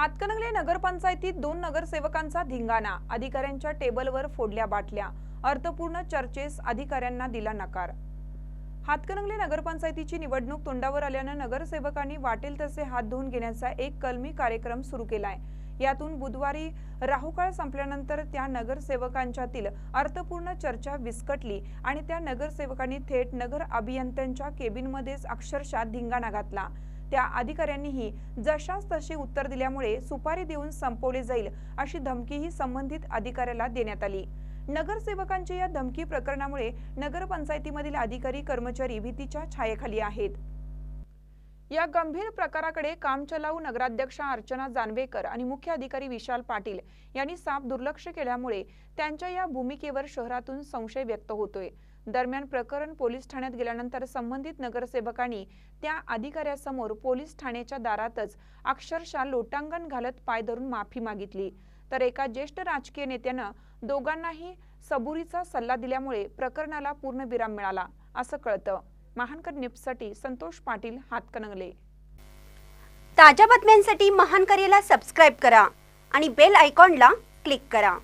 हातकणंगले नगरपंचायतीत दोन नगरसेवकांचा धिंगाणा. अधिकाऱ्यांच्या टेबलवर फोडल्या बाटल्या. अर्थपूर्ण चर्चेस अधिकाऱ्यांना दिला नकार. हातकणंगले नगरपंचायतीची निवडणूक तोंडावर आल्यानं नगरसेवकांनी वाटेल तसे हात धुवून घेण्याचा एक कलमी कार्यक्रम सुरू केलाय. यातून बुधवारी राहुकाळ संपल्यानंतर त्या नगरसेवकांच्यातील अर्थपूर्ण चर्चा विस्कटली आणि त्या नगरसेवकांनी थेट नगर अभियंत्यांच्या केबिनमध्येच अक्षरशः धिंगाणा घातला. त्या अधिकाऱ्यांनीही जशास तशी उत्तर दिल्यामुळे सुपारी देऊन संपवले जाईल अशी धमकीही संबंधित अधिकाऱ्याला देण्यात आली. नगरसेवकांच्या या धमकी प्रकरणामुळे नगरपंचायतीमधील अधिकारी कर्मचारी भीतीच्या छायेखाली आहेत. या गंभीर प्रकाराकडे कामचलाऊ नगराध्यक्षा अर्चना जानवेकर आणि मुख्य अधिकारी विशाल पाटील यांनी साफ दुर्लक्ष केल्यामुळे त्यांच्या या भूमिकेवर शहरातून संशय व्यक्त होतोय. दरम्यान प्रकरण पोलीस ठाण्यात गेल्यानंतर संबंधित नगरसेवकांनी त्या अधिकाऱ्यासमोर पोलीस ठाण्याच्या दारातच अक्षरशः लोटांगण घालत पाय धरून माफी मागितली. तर एका ज्येष्ठ राजकीय नेत्यानं दोघांनाही सबुरीचा सल्ला दिल्यामुळे प्रकरणाला पूर्ण विराम मिळाला असं कळतं. महानकर न्यूजसाठी संतोष पाटील हातकणंगले ताज्या बातम्यांसाठी महानकरेला सबस्क्राईब करा आणि बेल आयकॉनला क्लिक करा.